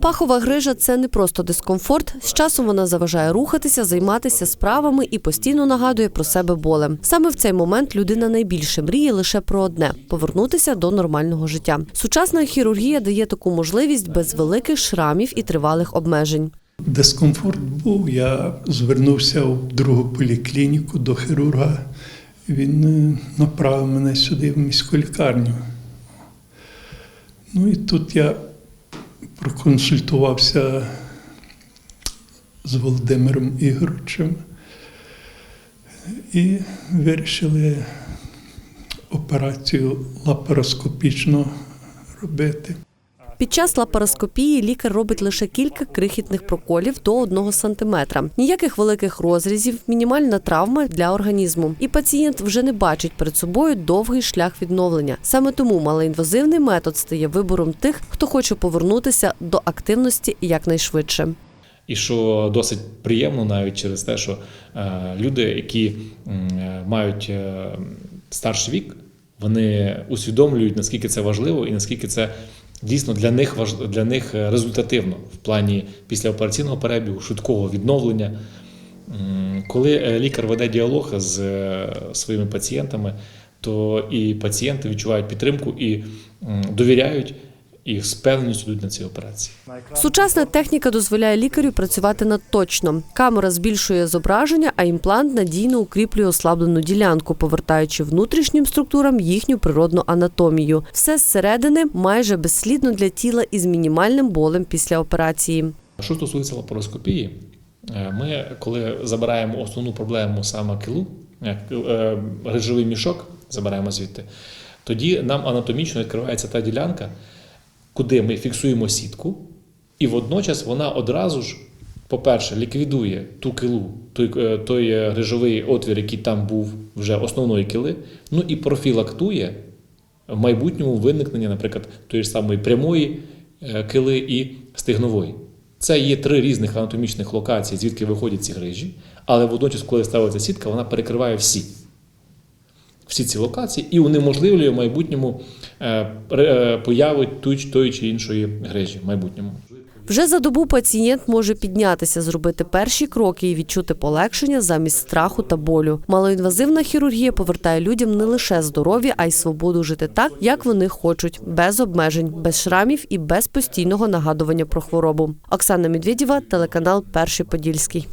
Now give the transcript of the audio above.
Пахова грижа це не просто дискомфорт. З часом вона заважає рухатися, займатися справами і постійно нагадує про себе болем. Саме в цей момент людина найбільше мріє лише про одне повернутися до нормального життя. Сучасна хірургія дає таку можливість без великих шрамів і тривалих обмежень. Дискомфорт був. Я звернувся в другу поліклініку до хірурга. Він е, направив мене сюди, в міську лікарню. Ну і тут я проконсультувався з Володимиром Ігоровичем і вирішили операцію лапароскопічно робити. Під час лапароскопії лікар робить лише кілька крихітних проколів до 1 сантиметра. Ніяких великих розрізів, мінімальна травма для організму. І пацієнт вже не бачить перед собою довгий шлях відновлення. Саме тому малоінвазивний метод стає вибором тих, хто хоче повернутися до активності якнайшвидше. І що досить приємно навіть через те, що е, люди, які е, мають е, старший вік, вони усвідомлюють, наскільки це важливо і наскільки це дійсно для них важ... для них е, результативно в плані післяопераційного перебігу, швидкого відновлення. Коли е, лікар веде діалог з е, своїми пацієнтами, то і пацієнти відчувають підтримку і довіряють і з певністю йдуть на ці операції. Сучасна техніка дозволяє лікарю працювати надточно. Камера збільшує зображення, а імплант надійно укріплює ослаблену ділянку, повертаючи внутрішнім структурам їхню природну анатомію. Все зсередини майже безслідно для тіла із мінімальним болем після операції. Що стосується лапароскопії, е, ми, коли забираємо основну проблему саме килу, е, е, грижовий мішок, забираємо звідти, тоді нам анатомічно відкривається та ділянка, куди ми фіксуємо сітку, і водночас вона одразу ж, по-перше, ліквідує ту килу, той, е, той е, грижовий отвір, який там був вже основної кили, ну і профілактує в майбутньому виникнення, наприклад, тої ж самої прямої е, кили і стигнової. Це є три різних анатомічних локації, звідки виходять ці грижі, але водночас, коли ставиться сітка, вона перекриває всі. Всі ці локації і унеможливлює в майбутньому е, е, появи тої, чи іншої грижі в майбутньому. Вже за добу пацієнт може піднятися, зробити перші кроки і відчути полегшення замість страху та болю. Малоінвазивна хірургія повертає людям не лише здоров'я, а й свободу жити так, як вони хочуть, без обмежень, без шрамів і без постійного нагадування про хворобу. Оксана Медведєва, телеканал Перший Подільський.